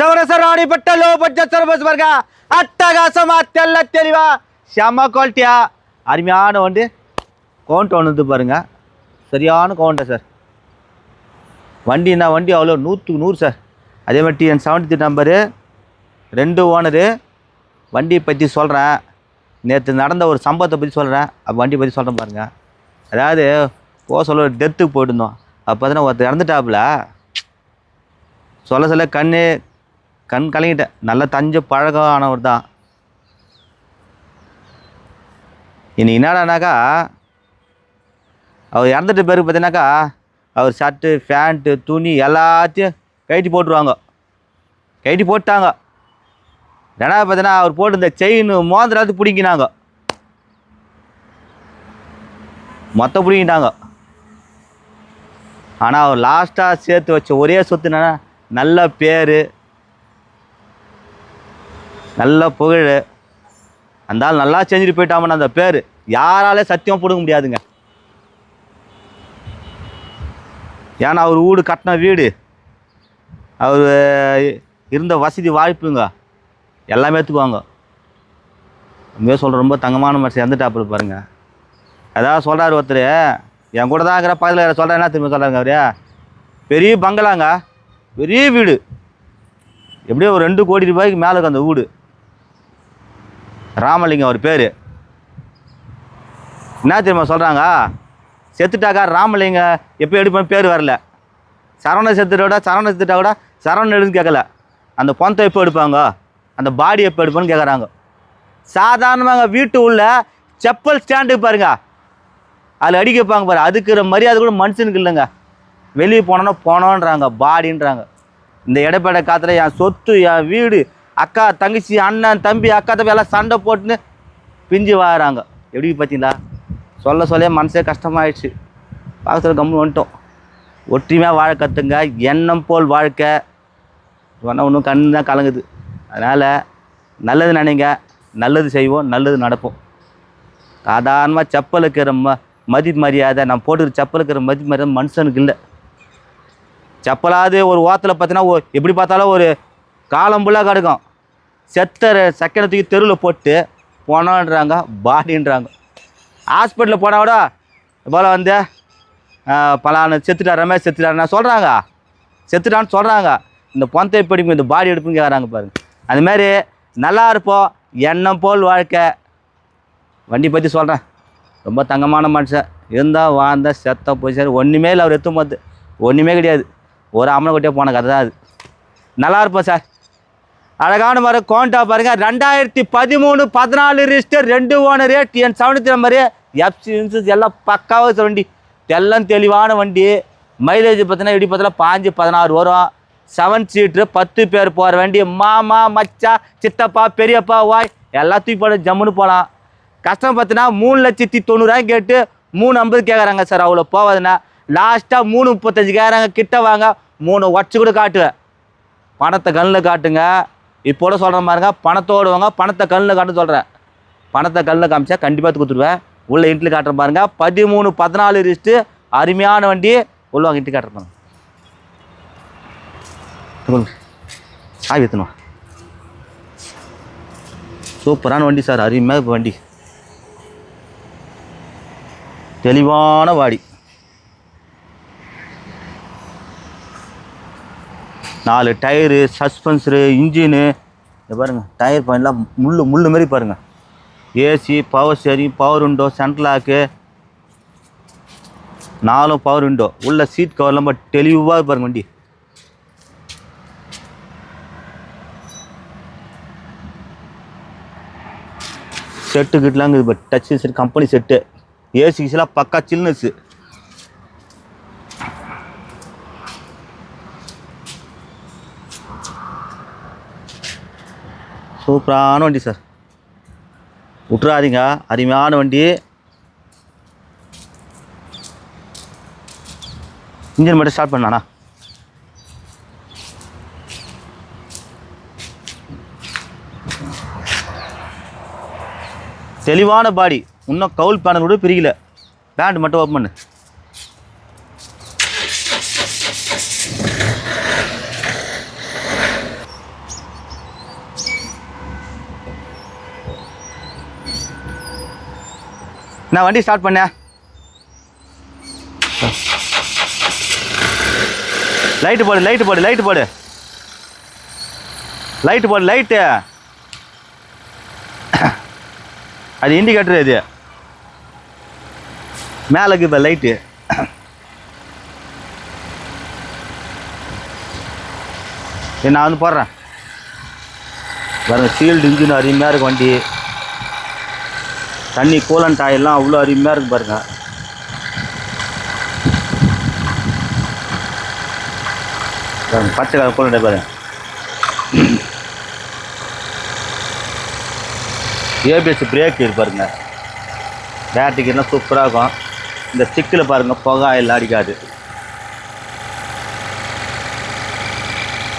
சவரசர் ஆடிப்பட்ட low budget service பாருங்க அட்டகாசமா தெல்ல தெளிவா செம்ம குவாலிட்டியா அருமையான வண்டி. கவுண்ட் ஒன்று பாருங்க. சரியான கவுண்டா சார் வண்டினா வண்டி அவ்வளோ நூற்றுக்கு நூறு சார் அதே மாதிரி டிஎன் செவன்டி த்ரீ நம்பரு ரெண்டு ஓனரு வண்டியை பற்றி சொல்கிறேன் நேற்று நடந்த ஒரு சம்பவத்தை பற்றி சொல்கிறேன் அப்போ வண்டி பற்றி சொல்கிறேன் பாருங்கள் அதாவது போக சொல்ல ஒரு டெத்துக்கு போயிட்டுருந்தோம் அப்போ பார்த்தீங்கன்னா ஒருத்தர் இறந்துட்டாப்புல. சொல்ல சொல்ல கண்ணு கண் கலங்கிட்டேன் நல்ல தஞ்ச பழகமானவர் தான் இன்னைக்கு என்னடானாக்கா அவர் இறந்துட்ட பிறகு பார்த்தீங்கன்னாக்கா அவர் ஷர்ட்டு ஃபேண்ட்டு துணி எல்லாத்தையும் கழட்டி போட்டுருவாங்க. கைட்டி போட்டாங்க. ரெண்டாவது பார்த்தீங்கன்னா அவர் போட்டு இந்த செயின் மோதிரத்து பிடிங்கினாங்க. மொத்தம் பிடிங்கிட்டாங்க. ஆனால் அவர் லாஸ்ட்டாக சேர்த்து வச்ச ஒரே சொத்து என்னன்னா நல்ல பேர் நல்ல புகழ். அந்த ஆள் நல்லா செஞ்சுட்டு போயிட்டாமன்னா அந்த பேர். யாராலே சத்தியம் பிடுங்க முடியாதுங்க. ஏன்னா அவர் வீடு கட்டின வீடு. அவர் இருந்த வசதி வாய்ப்புங்க. எல்லாமே ஏற்றுக்குவாங்க உண்மையாக சொல்கிற ரொம்ப தங்கமான மனுஷன் இறந்துட்டாப்புல பாருங்க. அதாவது சொல்கிறாரு ஒருத்தர். என் கூட தான் இருக்கிற பக்கத்தில் சொல்கிறேன் என்ன திரும்ப சொல்கிறாங்க அவரு? பெரிய பங்களாங்க. பெரிய வீடு. எப்படியோ ஒரு ரெண்டு கோடி ரூபாய்க்கு மேலே இருக்கு அந்த வீடு. ராமலிங்கம் அவர் பேர். என்ன தெரியுமா சொல்கிறாங்க செத்துட்டாக்கா ராமலிங்கம் எப்போ எடுப்பேன் பேர் வரல. சரவண செத்துட்டோட சரவண செத்துட்டா கூட சரவணன் எடுன்னு கேட்கல அந்த பொந்தை எப்போ எடுப்பாங்க? அந்த பாடி எப்போ எடுப்பான்னு கேட்குறாங்க சாதாரணமாக வீட்டு உள்ள செப்பல் ஸ்டாண்டுக்கு பாருங்க. அதில் அடிக்க வைப்பாங்க பாரு. அதுக்குற மரியாதை கூட மனுஷனுக்கு இல்லைங்க. வெளியே போனோன்னா போனோன்றாங்க பாடின்றாங்க. இந்த இடப்பட காத்துல என் சொத்து என் வீடு அக்கா தங்கச்சி அண்ணன் தம்பி அக்கா தம்பி எல்லாம் சண்டை போட்டுன்னு பிஞ்சு வாங்குறாங்க எப்படி பார்த்தீங்களா? சொல்ல சொல்ல மனசே கஷ்டமாயிடுச்சு. பார்க்கறது கம்முன்னு வந்துட்டோம். ஒற்றுமையாக வாழ கற்றுங்க எண்ணம் போல் வாழ்க்கை. சொன்னால் ஒன்றும் கண் தான் கலங்குது. அதனால் நல்லது நினைங்க. நல்லது செய்வோம். நல்லது நடப்போம். சாதாரணமாக செப்பலுக்கு ம மதி மரியாதை நான் போட்டுக்கிற செப்பலுக்கு இருக்கிற மதி மரியாதை மனுஷனுக்கு இல்லை. செப்பலாவது ஒரு ஓரத்தில் பார்த்தீங்கன்னா எப்படி பார்த்தாலும் ஒரு காலம் ஃபுல்லாக கிடக்கும். செத்த செகண்ட் தூக்கி தெருவில் போட்டு போனோன்றாங்க பாடின்றாங்க. ஹாஸ்பிட்டலில் போனால் கூட போல் வந்து பலான செத்துட்டார் ரமேஷ் செத்துட்டாருன்னா சொல்கிறாங்க செத்துட்டான்னு சொல்கிறாங்க இந்த பொந்தை படிப்பு இந்த பாடி எடுப்புன்னு கேட்குறாங்க பாருங்க. அதுமாரி நல்லா இருப்போம் எண்ணம் போல் வாழ்க்கை. வண்டி பற்றி சொல்கிறேன் ரொம்ப தங்கமான மனுஷன். இருந்தால் வாழ்ந்த செத்த போய் சரி. ஒன்றுமே இல்லை அவர் எத்தும் போது. ஒன்றுமே கிடையாது. ஒரு அம்மனை கொட்டியே போன கதை தான் அது. நல்லா இருப்போம் சார். அழகான மரம் கோண்டா பாருங்க. ரெண்டாயிரத்தி பதிமூணு பதினாலு ரிஜிஸ்டர் ரெண்டு owner TN seventy number FC insurance எல்லாம் பக்காவாக வண்டி. எல்லாம் தெளிவான வண்டி. மைலேஜ் பார்த்தீங்கன்னா எப்படி பார்த்தா பாஞ்சு பதினாறு வரும். செவன் சீட்ரு பத்து பேர் போகிற வண்டி. மாமா மச்சா சித்தப்பா பெரியப்பா வாய் எல்லாத்தையும் போட ஜம்முன்னு போகலாம் கஷ்டம் பார்த்தீங்கன்னா மூணு லட்சத்தி தொண்ணூறாயிரம் கேட்டு மூணு ஐம்பது கேட்குறாங்க சார் அவ்வளோ போவாதுன்னா லாஸ்ட்டாக மூணு முப்பத்தஞ்சு கேட்குறாங்க கிட்ட வாங்க. மூணு உடச்சி கூட காட்டுவேன். பணத்தை கண்ணில் காட்டுங்க. இப்போட சொல்கிற மாதிரிங்க பணத்தோடு வாங்க பணத்தை கல்லில் காட்டு சொல்கிறேன் பணத்தை கல்லில் காமிச்சா கண்டிப்பாக கொடுத்துருவேன் உள்ள இன்ட்லி காட்டுற பாருங்க பதிமூணு பதினாலு ரிஸ்ட்டு அருமையான வண்டி. உள்ள வாங்க இன்ட்ரி காட்டுற பாருங்க. சொல்லுங்க. எத்தணும் சூப்பரான வண்டி சார் அருமையாக வண்டி. தெளிவான வாடி. நாலு டயரு சஸ்பென்சரு இன்ஜினு. இதை பாருங்கள் டயர் பாயிண்ட்லாம் முள்ளு முள்ளு மாரி பாருங்கள் AC power steering power window central lock நாலும் பவர் விண்டோ உள்ள சீட் கவர்லாம் ரொம்ப தெளிவாக பாருங்க வண்டி. செட்டு கிட்டலாம் இருக்குது இப்போ touch set company set AC கிசிலாம் பக்கா சில்னஸ்ஸு சூப்பரான வண்டி சார். விட்றாதீங்க அருமையான வண்டி. இன்ஜின் மட்டும் ஸ்டார்ட் பண்ணாண்ணா தெளிவான பாடி இன்னும் கவுல் பேனல் கூட பிரிக்கல. பேண்ட் மட்டும் ஓப்பன் பண்ணு. நான் வண்டி ஸ்டார்ட் பண்ணேன். லைட்டு போடு லைட்டு போடு லைட்டு போடு. லைட்டு போடு லைட்டு அது இண்டிகேட்டர் இது. மேலே இப்போ லைட்டு நான் வந்து போடுறேன். வேறு சீல்டு இன்ஜின் அருமையாக இருக்கு வண்டி. தண்ணி கூலண்ட் ஆயிலாம் அவ்வளோ அருமையாக இருக்கு பாருங்க. பச்சை கலர் கூலண்ட் பாருங்க. ஏபிஎஸ் பிரேக் இருக்கு பாருங்க. என்ன சூப்பராக இருக்கும். இந்த ஸ்டிக்கில் பாருங்க புகை எல்லாம் அடிக்காது.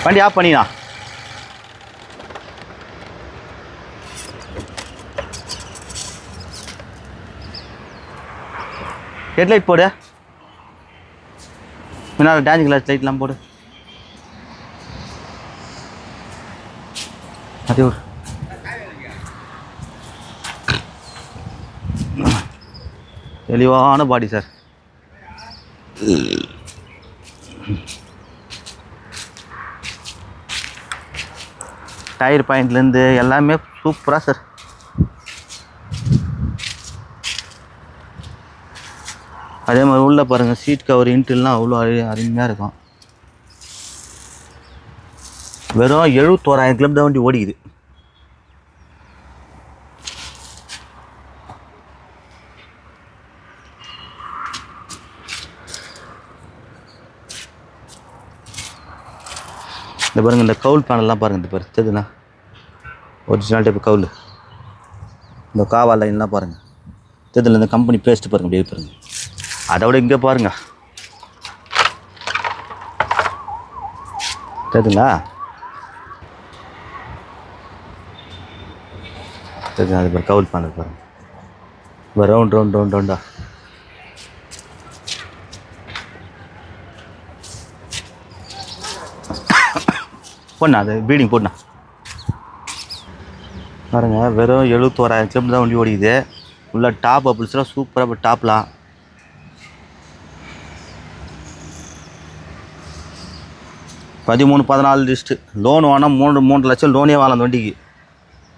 வண்டி ஆஃப் பண்ணிடலாம் ஹெட்லைட் போடு. முன்னால் டான்ஸ் கிளாஸ் லைட்லாம் போடு. அதே ஒரு. தெளிவான பாடி சார் டயர் பாயிண்ட்லேருந்து எல்லாமே சூப்பராக சார் அதே மாதிரி உள்ளே பாருங்கள் சீட் கவர் இன்ட்ரில்லாம் அவ்வளோ அரு அருமையாக இருக்கும். வெறும் எழுபத்தோராயிரம் கிலோமீட்டர் வண்டி ஓடிக்குது. இந்த பாருங்கள் இந்த கவுல் பேனல்லாம் பாருங்கள் இந்த பாரு தெரியுதுண்ணா ஒரிஜினல் டைப் கவுல். இந்த காவா லைன்லாம் பாருங்கள் தெரியுதுல இந்த கம்பெனி பேஸ்ட்டு பாருங்க அப்படியே பாருங்கள் அதை விட இங்கே பாருங்க. கேட்டுங்களா தெரியுது அது பேர் கவுல் பேனல் பாருங்க. இப்போ ரவுண்ட் ரவுண்ட் ரவுண்ட் ரவுண்டா போடணா அது பீடிங் போடணா பாருங்க வெறும் எழுபத்தோராயிரம் கிலோமீட்டர் தான் வண்டி ஓடிக்குது. உள்ள டாப் அப்பிள்ஸ்லாம் சூப்பராக இப்போ டாப்லாம் பதிமூணு பதினாலு லிஸ்ட்டு லோன் வாங்கினா மூணு மூன்று லட்சம் லோனே வாங்கலாம் அந்த வண்டிக்கு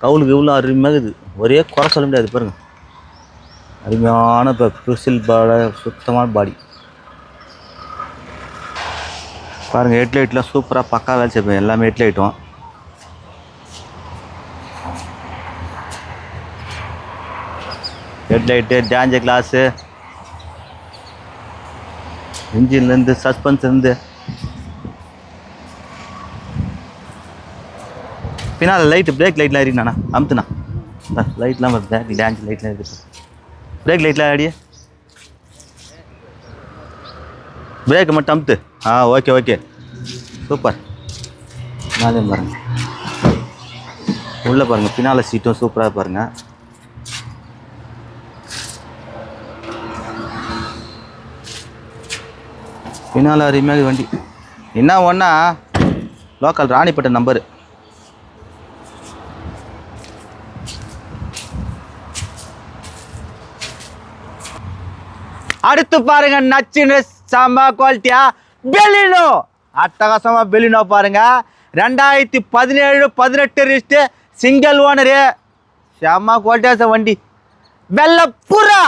கவுலுக்கு இவ்வளோ அருமையாக இருக்குது. ஒரே குறை சொல்ல முடியாது பாருங்கள் அருமையான இப்போ பிரிசில் பாடை சுத்தமான பாடி பாருங்கள் ஹெட் லைட்லாம் சூப்பராக பக்கா வேலை செய்வேன் எல்லாமே ஹெட்லைட்டும் ஹெட்லைட்டு டேஞ்சர் கிளாஸு இன்ஜின்லேருந்து சஸ்பென்ஸ்லேருந்து பின்னால் லைட்டு பிரேக் லைட்லாம் இருக்குண்ணா அமுத்துண்ணா. லைட்லாம் பேக் டேஞ்ச் லைட்லாம் இருக்குது பிரேக் லைட்லாம் அடியே பிரேக் மட்டும் அமுத்து. ஆ ஓகே ஓகே சூப்பர் அதே பாருங்கள் உள்ளே பாருங்கள் பின்னால் சீட்டும் சூப்பராக பாருங்கள் பின்னால் அருமையாக வண்டி. என்ன ஒன்றா லோக்கல் ராணிப்பேட்டை நம்பரு அடுத்து பாருங்க நச்சுன்னு செம்ம குவாலிட்டியா பெலினோ அட்டகாசமா பெலினோ பாருங்க. ரெண்டாயிரத்தி பதினேழு பதினெட்டு ரிஸ்ட்டு சிங்கிள் ஓனரு செம்ம குவாலிட்டியா சார் வண்டி. வெள்ளப்புறா.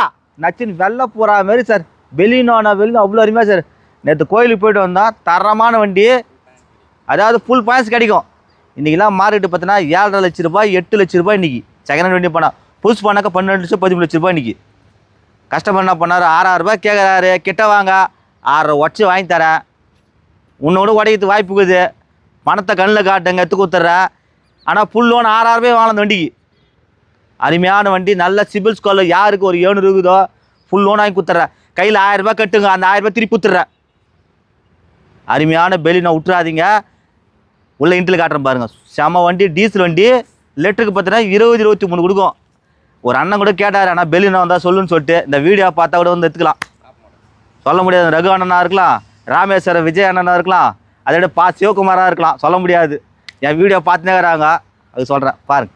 நச்சுன்னு வெள்ளப்புறா மாரி சார் பெலினோனா பெலினோ அவ்வளோ அருமையாக சார் நேற்று கோயிலுக்கு போயிட்டு வந்தோம். தரமான வண்டி. அதாவது ஃபுல் பாயிண்ட்ஸ் கிடைக்கும். இன்றைக்கெல்லாம் மார்க்கெட்டு பார்த்தீங்கன்னா ஏழரை லட்ச ரூபாய் எட்டு லட்ச ரூபாய் இன்றைக்கி செகண்ட் ஹேண்ட் வண்டி போனால் புதுசு போனாக்கா பன்னெண்டு லட்சம் பதிமூணு லட்ச ரூபாய் இன்றைக்கி கஸ்டமர் என்ன பண்ணார்? ஆறாயிரம் ரூபாய் கேட்குறாரு கிட்ட வாங்க. ஆறரை உடச்சி வாங்கி தரேன். உன்னோட உடைக்கிறதுக்கு வாய்ப்பு இருக்குது. பணத்தை கண்ணில் காட்டுங்க எடுத்து கொடுத்துட்றேன். ஆனால் ஃபுல் லோன் ஆறாயிரம் ரூபாய் வாங்கின வண்டிக்கு. அருமையான வண்டி நல்ல சிபில் ஸ்கோரில் யாருக்கு ஒரு ஏழு இருக்குதோ ஃபுல் லோன் வாங்கி கொடுத்துட்றேன். கையில் ஆயிரம் ரூபாய் கட்டுங்க. அந்த ஆயிரம் ரூபாய் திருப்பி கொடுத்துட்றேன். அருமையான பெலி நான் விட்டுறாதீங்க உள்ள இன்ட்டில் காட்டுறேன் பாருங்கள் செம வண்டி டீசல் வண்டி. லிட்டருக்கு பார்த்தீங்கன்னா இருபது இருபத்தி மூணு கொடுக்கும். ஒரு அண்ணன் கூட கேட்டார் ஆனால் பெலினா வந்தால் சொல்லுன்னு சொல்லிட்டு இந்த வீடியோ பார்த்தா கூட வந்து எடுத்துக்கலாம். சொல்ல முடியாது ரகு அண்ணனாக இருக்கலாம் ராமேஸ்வரர் விஜய் அண்ணனாக இருக்கலாம் அதை விட பா சிவகுமாராக இருக்கலாம் சொல்ல முடியாது. என் வீடியோ பார்த்துனே இருக்கிறாங்க அது சொல்கிறேன் பாருங்க.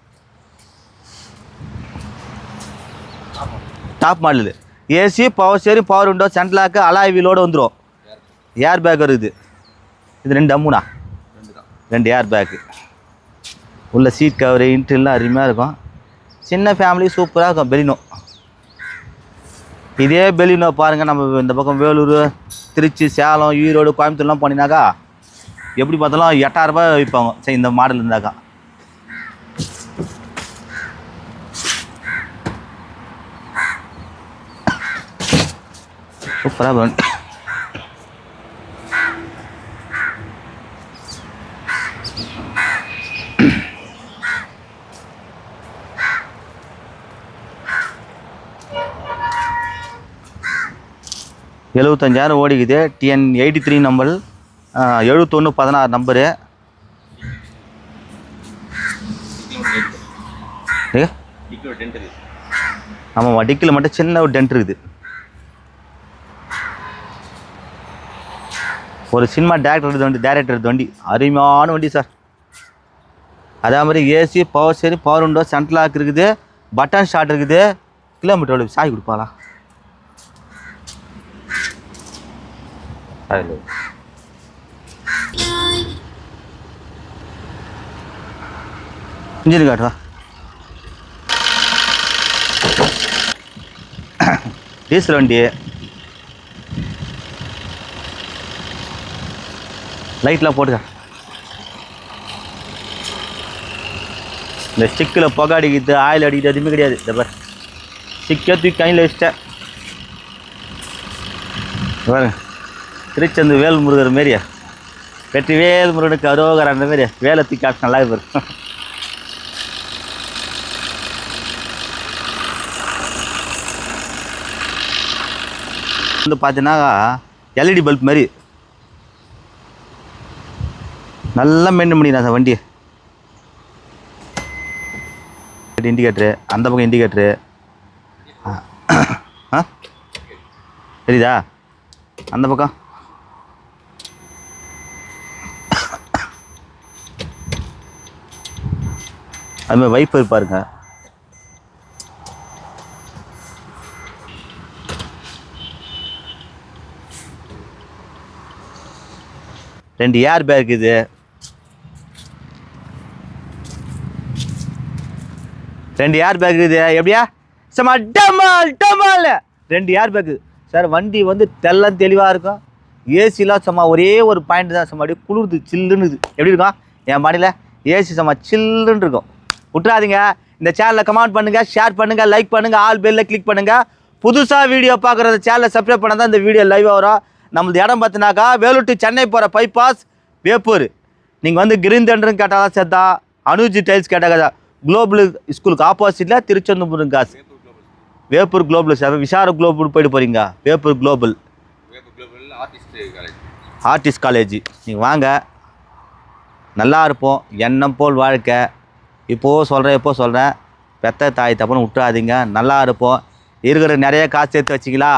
Top model AC power steering power window central lock alloy வீலோடு வந்துடும் ஏர் பேக் வருது. இது ரெண்டு அம்முனா? ரெண்டு ஏர் பேக்கு உள்ள சீட் கவர் இன்ட்ரெல்லாம் அருமையாக இருக்கும். சின்ன ஃபேமிலி சூப்பராக இருக்கும். பெலினோ இதே பெலினோ பாருங்கள் நம்ம இந்த பக்கம் வேலூர் திருச்சி சேலம் ஈரோடு கோயம்புத்தூர்லாம் போனீங்கன்னாக்கா எப்படி பார்த்தாலும் எட்டாயிரரூபா விற்பாங்க. சரி இந்த மாடல் இருந்தாக்கா. சூப்பராக எழுபத்தஞ்சாயிரம் ஓடிக்குது. டிஎன் எயிட்டி த்ரீ நம்பர் எழுபத்தொன்று பதினாறு நம்பரு ஆமாம் டிக்கில் மட்டும் சின்ன ஒரு டென்ட் இருக்குது. ஒரு சினிமா டேரக்டர் எடுத்த வண்டி டேரக்டர் எடுத்த வண்டி. அருமையான வண்டி சார் அதே மாதிரி ஏசி பவர் சரி பவர் விண்டோ சென்ட்ரல் லாக் இருக்குது. பட்டன் ஸ்டார்ட் இருக்குது. கிலோமீட்டர் சாய் கொடுப்பாளா? அதில் இன்ஜின் காட்டுவா டீசல் வண்டி. லைட்லாம் போட்டுக்க. இந்த ஸ்டிக்கில் புகை அடிக்கிறது ஆயில் அடிக்கிறது எதுவுமே கிடையாது. இந்த பாரு. ஸ்டிக்கே தூக்கி கையில் வச்சிட்டேன். பாருங்க. திருச்செந்து வேல்முருகர் மாரியா. வெற்றி வேல் முருகனுக்கு அரோகர் அந்த மாரி வேலை தூக்கி காட்டு நல்லா இருக்கும் வந்து பார்த்தீங்கன்னா எல்இடி பல்ப் மாதிரி நல்லா மெயின்டைன் பண்ணிக்கிறேன் சார் வண்டியை. இண்டிகேட்ரு அந்த பக்கம் இண்டிகேட்ரு. ஆ. தெரியுதா? அந்த பக்கம். அதுமாதிரி வைப்பர் இருப்பாருங்க ரெண்டு ஏர் பேக் இது ரெண்டு ஏர் பேக் இது எப்படியா? சும்மா டமால் டமால். ரெண்டு ஏர் பேக்கு சார் வண்டி வந்து தெல்லாம் தெளிவாக இருக்கும். ஏசிலாம் சும்மா ஒரே ஒரு பாயிண்ட் தான். சும்மா அப்படியே குளிர்து சில்லுன்னு எப்படி இருக்கும்? என் மாடியில் ஏசி சும்மா சில்லுன்னு இருக்கும் விட்றாதீங்க இந்த சேனலை கமெண்ட் பண்ணுங்கள் ஷேர் பண்ணுங்கள் லைக் பண்ணுங்கள் ஆல் பெல்ல கிளிக் பண்ணுங்கள் புதுசாக வீடியோ பார்க்குறத சேனலை சப்ஸ்கிரைப் பண்ணால் தான் இந்த வீடியோ லைவாக வரும். நம்மளது இடம் பார்த்தினாக்கா வேலூர் டு சென்னை போகிற பைபாஸ் வேப்பூர். நீங்கள் வந்து கிரீன் தண்டர்னு கேட்டாலும் சேர்த்தா அனுஜி டைல்ஸ் கேட்டால் குளோபல் ஸ்கூலுக்கு ஆப்போசிட்டில் திருச்செந்தூர் காசு. வேப்பூர் குளோபல் சார் விஷார குளோபல் போயிட்டு போகிறீங்க வேப்பூர் குளோபல் ஆர்டிஸ்ட் காலேஜ் நீங்கள் வாங்க. நல்லா இருப்போம். எண்ணம் போல் வாழ்க்கை. இப்போது சொல்கிறேன் எப்போ சொல்கிறேன் பெத்த தாய் தப்புன்னு விட்டுறாதீங்க. நல்லா இருப்போம். இருக்கிற நிறைய காசு சேர்த்து வச்சிங்களா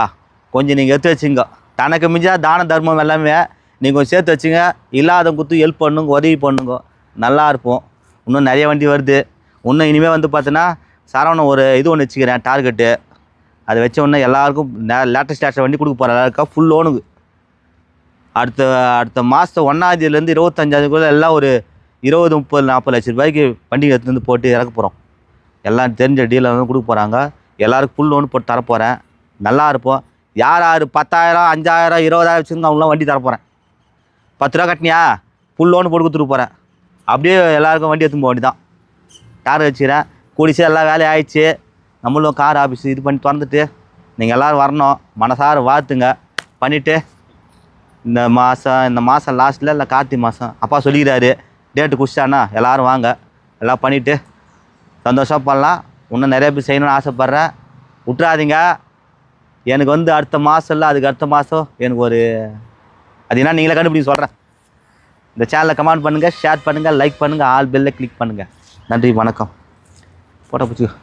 கொஞ்சம் நீங்கள் எடுத்து வச்சுங்க தனக்கு மிஞ்சா தான தர்மம் எல்லாமே நீங்கள் கொஞ்சம் சேர்த்து வச்சுங்க. இல்லாத குத்து ஹெல்ப் பண்ணுங்க உதவி பண்ணுங்க. நல்லா இருப்போம். இன்னும் நிறைய வண்டி வருது. இன்னும் இனிமேல் வந்து பார்த்தீங்கன்னா சரவணன் ஒரு இது ஒன்று வச்சுக்கிறேன் டார்கெட்டு அதை வச்ச உடனே எல்லாருக்கும் லேட்டஸ்ட் லேட்டஸ்ட் வண்டி கொடுக்க போகிற எல்லாருக்கா ஃபுல் லோனுக்கு அடுத்த அடுத்த மாதம் ஒன்றாந்தேதியிலேருந்து இருபத்தஞ்சாந்தேதிக்குள்ளே எல்லாம் ஒரு இருபது முப்பது நாற்பது லட்ச ரூபாய்க்கு வண்டி எடுத்து வந்து போட்டு இறக்க போகிறோம் எல்லாம் தெரிஞ்ச டீலர் வந்து கொடுக்க போகிறாங்க எல்லாருக்கும் ஃபுல் லோன் போட்டு தரப்போகிறேன் நல்லா இருப்போம். யார் யார் பத்தாயிரம் அஞ்சாயிரம் இருபதாயிரம் வச்சுருங்க அவங்களாம் வண்டி தரப்போகிறேன் பத்து ரூபா கட்டினியா? ஃபுல் லோன் போட்டு கொடுத்துட்டு போகிறேன் அப்படியே எல்லாருக்கும் வண்டி எடுத்துன்னு போக வேண்டியதான் கார் வச்சுக்கிறேன். கூடிச்சு எல்லாம் வேலையும் ஆயிடுச்சு. நம்மளும் கார் ஆஃபீஸ் இது பண்ணி திறந்துட்டு நீங்கள் எல்லோரும் வரணும். மனசார வாழ்த்துங்க. பண்ணிவிட்டு இந்த மாதம் இந்த மாதம் லாஸ்ட்டில் இல்லை கார்த்திகை மாதம் அப்பா சொல்லிக்கிறாரு. டேட்டு குடிச்சிட்டானா எல்லோரும் வாங்க. எல்லாம் பண்ணிவிட்டு சந்தோஷம் பண்ணலாம் இன்னும் நிறைய பேர் செய்யணும்னு ஆசைப்பட்றேன். விட்றாதீங்க எனக்கு வந்து அடுத்த மாதம் இல்லை அதுக்கு அடுத்த மாதம் எனக்கு ஒரு அது என்ன நீங்களே கண்டுபிடிச்சு சொல்கிறேன் இந்த சேனலை கமெண்ட் பண்ணுங்கள் ஷேர் பண்ணுங்கள் லைக் பண்ணுங்கள் ஆல் பெல்லை கிளிக் பண்ணுங்கள் நன்றி வணக்கம். போட்டோ பிடிச்சிக்கோ.